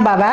বাবা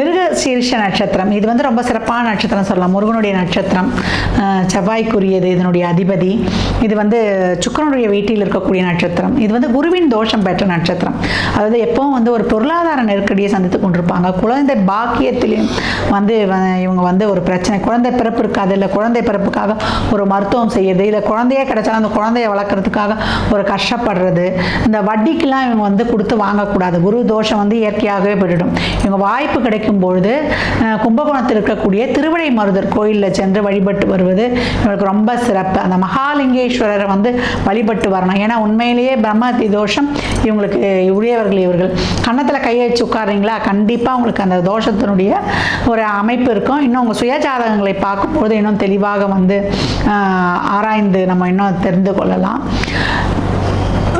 மிருக சீர்ஷ நட்சத்திரம். இது வந்து ரொம்ப சிறப்பான நட்சத்திரம் சொல்லலாம். முருகனுடைய நட்சத்திரம் செவ்வாய்க்குரியது இதனுடைய அதிபதி. இது வந்து சுக்கரனுடைய வீட்டில் இருக்கக்கூடிய நட்சத்திரம். இது வந்து குருவின் தோஷம் பெற்ற நட்சத்திரம். அதாவது எப்பவும் வந்து ஒரு பொருளாதார நெருக்கடியை சந்தித்து கொண்டிருப்பாங்க. குழந்தை பாக்கியத்திலையும் வந்து இவங்க வந்து ஒரு பிரச்சனை. குழந்தை பிறப்பு இருக்காது. இல்லை குழந்தை பிறப்புக்காக ஒரு மருத்துவம் செய்யறது. இல்லை குழந்தையே கிடைச்சாலும் அந்த குழந்தைய வளர்க்குறதுக்காக ஒரு கஷ்டப்படுறது. இந்த வட்டிக்கெல்லாம் இவங்க வந்து கொடுத்து வாங்கக்கூடாது. குரு தோஷம் வந்து இயற்கையாகவே போயிடும். இவங்க வாய்ப்பு கிடைக்கும் பொழுது கும்பகோணத்தில் இருக்கக்கூடிய திருவிடை மருதர் கோயிலில் சென்று வழிபட்டு வருவது இவங்களுக்கு ரொம்ப சிறப்பு. அந்த மகாலிங்கேஸ்வரரை வந்து வழிபட்டு வரணும். ஏன்னா உண்மையிலேயே பிரம்மதி தோஷம் இவங்களுக்கு உடையவர்கள் இவர்கள். கன்னத்தில் கையை வச்சு உட்காருறீங்களா? கண்டிப்பாக உங்களுக்கு அந்த தோஷத்தினுடைய ஒரு அமைப்பு இருக்கும். இன்னும் உங்கள் சுயஜாதகங்களை பார்க்கும்போது இன்னும் தெளிவாக வந்து ஆராய்ந்து நம்ம இன்னும் தெரிந்து கொள்ளலாம்.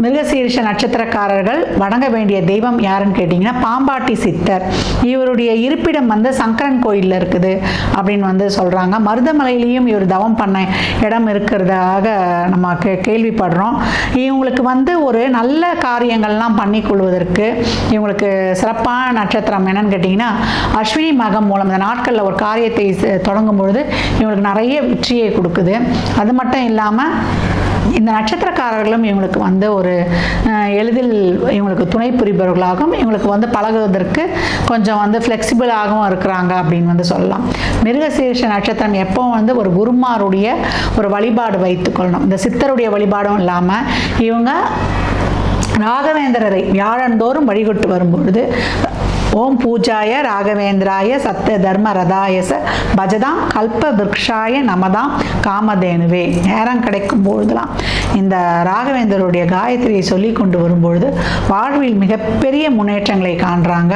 மிருகசீரிஷ நட்சத்திரக்காரர்கள் வணங்க வேண்டிய தெய்வம் யாருன்னு கேட்டிங்கன்னா பாம்பாட்டி சித்தர். இவருடைய இருப்பிடம் வந்து சங்கரன் கோயிலில் இருக்குது அப்படின்னு வந்து சொல்கிறாங்க மருதமலையிலையும் இவர் தவம் பண்ண இடம் இருக்கிறதாக நம்ம கே கேள்விப்படுறோம். இவங்களுக்கு வந்து ஒரு நல்ல காரியங்கள்லாம் பண்ணி கொள்வதற்கு இவங்களுக்கு சிறப்பான நட்சத்திரம் என்னன்னு கேட்டிங்கன்னா அஸ்வினி மகம் மூலம் இந்த நாட்களில் ஒரு காரியத்தை செ- தொடங்கும் பொழுது இவங்களுக்கு நிறைய வெற்றியை கொடுக்குது. அது மட்டும் இல்லாமல் இந்த நட்சத்திரக்காரர்களும் இவங்களுக்கு வந்து ஒரு எளிதில் இவங்களுக்கு துணை புரிபவர்களாகவும் இவங்களுக்கு வந்து பழகுவதற்கு கொஞ்சம் வந்து ஃப்ளெக்சிபிளாகவும் இருக்கிறாங்க அப்படின்னு வந்து சொல்லலாம். மிருகசீரிஷ நட்சத்திரம் எப்பவும் வந்து ஒரு குருமாருடைய ஒரு வழிபாடு வைத்துக்கொள்ளணும் இந்த சித்தருடைய வழிபாடும் இல்லாமல் இவங்க ராகவேந்திரரை வியாழந்தோறும் வழிபட்டு வரும்பொழுது ஓம் பூஜாய ராகவேந்திராய சத்த தர்ம ரதாயச பஜதாம் கல்ப விரக்ஷாய நமதாம் காமதேனுவே. நேரம் கிடைக்கும் பொழுதுலாம். இந்த ராகவேந்தருடைய காயத்ரியை சொல்லி கொண்டு வரும்பொழுது வாழ்வில் மிகப்பெரிய முன்னேற்றங்களை காண்றாங்க.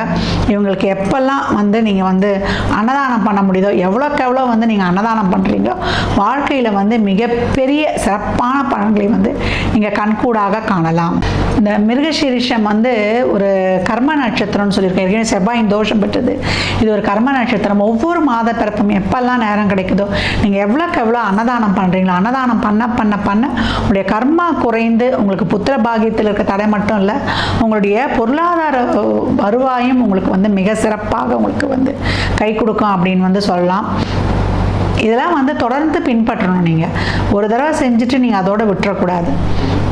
இவங்களுக்கு எப்பெல்லாம் வந்து நீங்கள் வந்து அன்னதானம் பண்ண முடியுதோ எவ்வளோக்கு எவ்வளோ வந்து நீங்கள் அன்னதானம் பண்ணுறீங்களோ வாழ்க்கையில் வந்து மிகப்பெரிய சிறப்பான பலன்களை வந்து நீங்கள் கண்கூடாக காணலாம். இந்த மிருகசீரிஷம் வந்து ஒரு கர்ம நட்சத்திரம்னு சொல்லியிருக்கேன் ஏற்கனவே செவ்வாயின் தோஷம் பெற்றது. இது ஒரு கர்ம நட்சத்திரம். ஒவ்வொரு மாத பிறப்பும் எப்பெல்லாம் நேரம் கிடைக்குதோ நீங்கள் எவ்வளோக்கு எவ்வளோ அன்னதானம் பண்ணுறீங்களோ அன்னதானம் பண்ண பண்ண பண்ண உங்களுடைய கர்மா குறைந்து உங்களுக்கு புத்திர பாகியத்தில் இருக்க தடை மட்டும் இல்லை உங்களுடைய பொருளாதார வருவாயும் உங்களுக்கு வந்து மிக சிறப்பாக உங்களுக்கு வந்து கை கொடுக்கும் அப்படின்னு வந்து சொல்லலாம். இதெல்லாம் வந்து தொடர்ந்து பின்பற்றணும் நீங்கள் ஒரு தடவை செஞ்சுட்டு நீங்கள் அதோட விட்டுறக்கூடாது.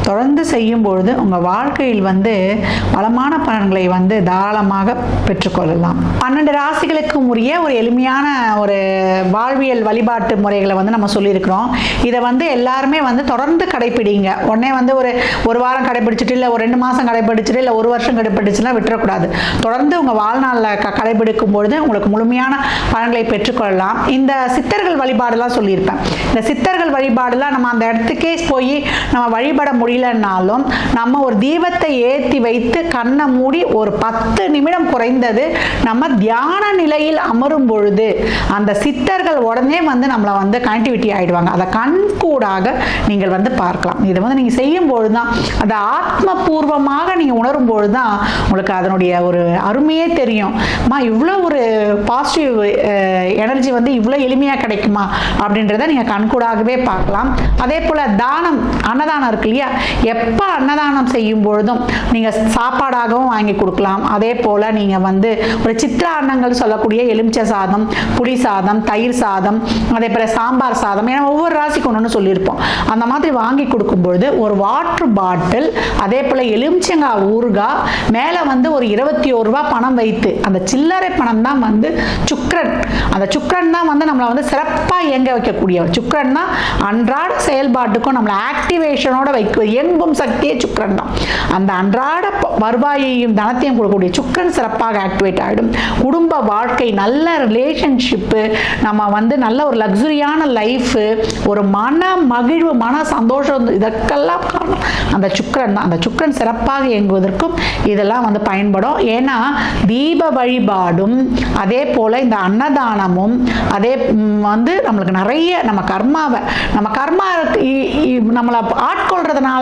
தொடர்ந்து செய்யும் பொழுது உங்கள் வாழ்க்கையில் வந்து வளமான பலன்களை வந்து தாராளமாக பெற்றுக்கொள்ளலாம். பன்னெண்டு ராசிகளுக்கும் உரிய ஒரு எளிமையான ஒரு வாழ்வியல் வழிபாட்டு முறைகளை வந்து நம்ம சொல்லியிருக்கிறோம். இதை வந்து எல்லாருமே வந்து தொடர்ந்து கடைப்பிடிங்க. உடனே வந்து ஒரு ஒரு வாரம் கடைப்பிடிச்சிட்டு இல்லை ஒரு ரெண்டு மாதம் கடைப்பிடிச்சிட்டு இல்லை ஒரு வருஷம் கடைப்பிடிச்சுலாம் விட்டுறக்கூடாது. தொடர்ந்து உங்கள் வாழ்நாளில் க கடைபிடிக்கும் பொழுது உங்களுக்கு முழுமையான பலன்களை பெற்றுக்கொள்ளலாம். இந்த சித்தர்கள் வழிபாடுலாம் சொல்லியிருப்பேன். இந்த சித்தர்கள் வழிபாடுலாம் நம்ம அந்த இடத்துக்கே போய் நம்ம வழிபட முடியும். முடியலன்னாலும் நம்ம ஒரு தீபத்தை ஏற்றி வைத்து கண்ணை மூடி ஒரு பத்து நிமிடம் குறைந்தது நம்ம தியான நிலையில் அமரும் பொழுது அந்த சித்தர்கள் உடனே வந்து நம்மளை வந்து கனெக்டிவிட்டி ஆகிடுவாங்க அதை கண்கூடாக நீங்கள் வந்து பார்க்கலாம். இதை வந்து நீங்கள் செய்யும் பொழுது தான் அதை ஆத்மபூர்வமாக நீங்கள் உணரும் பொழுது தான் உங்களுக்கு அதனுடைய ஒரு அருமையே தெரியும். அம்மா இவ்வளோ ஒரு பாசிட்டிவ் எனர்ஜி வந்து இவ்வளோ எளிமையாக கிடைக்குமா? அப்படின்றத நீங்கள் கண்கூடாகவே பார்க்கலாம். அதே போல் தானம் அன்னதானம் இருக்கு இல்லையா? எப்போ அன்னதானம் செய்யும் பொழுதும் நீங்கள் சாப்பாடாகவும் வாங்கி கொடுக்கலாம். அதே போல் நீங்கள் வந்து ஒரு சித்திர அன்னங்கள் சொல்லக்கூடிய எலுமிச்சை சாதம் புளி சாதம் தயிர் சாதம் அதே போல் சாம்பார் சாதம் ஏன்னா ஒவ்வொரு ராசிக்கு ஒன்று சொல்லியிருப்போம். அந்த மாதிரி வாங்கி கொடுக்கும் பொழுது ஒரு வாட்டர் பாட்டில் அதே போல் எலுமிச்சங்காய் ஊறுகாய் மேலே வந்து ஒரு இருபத்தி ஒரு ரூபா பணம் வைத்து அந்த சில்லறை பணம் தான் வந்து சுக்ரன் அந்த சுக்ரன் தான் வந்து நம்மளை வந்து சிறப்பாக இயங்க வைக்கக்கூடியவர். சுக்கரன் தான் அன்றாட செயல்பாட்டுக்கும் நம்மளை ஆக்டிவேஷனோட வைக்க இயங்கும் சக்தியே சுக்கரன் தான். அந்த அன்றாட வருவாயையும் தனத்தையும் கொடுக்கக்கூடிய சுக்கரன் சிறப்பாக ஆக்டிவேட் ஆகிடும் குடும்ப வாழ்க்கை நல்ல ரிலேஷன்ஷிப்பு நம்ம வந்து நல்ல ஒரு லக்ஸுரியான லைஃபு ஒரு மன மகிழ்வு மன சந்தோஷம் இதற்கெல்லாம் காரணம். அந்த சுக்கரன் தான். அந்த சுக்கரன் சிறப்பாக இயங்குவதற்கும் இதெல்லாம் வந்து பயன்படும். ஏன்னா தீப வழிபாடும் அதே போல் இந்த அன்னதானமும் அதே வந்து நம்மளுக்கு நிறைய நம்ம கர்மாவை நம்ம கர்மா இ- நம்மளை ஆட்கொள்றதுனால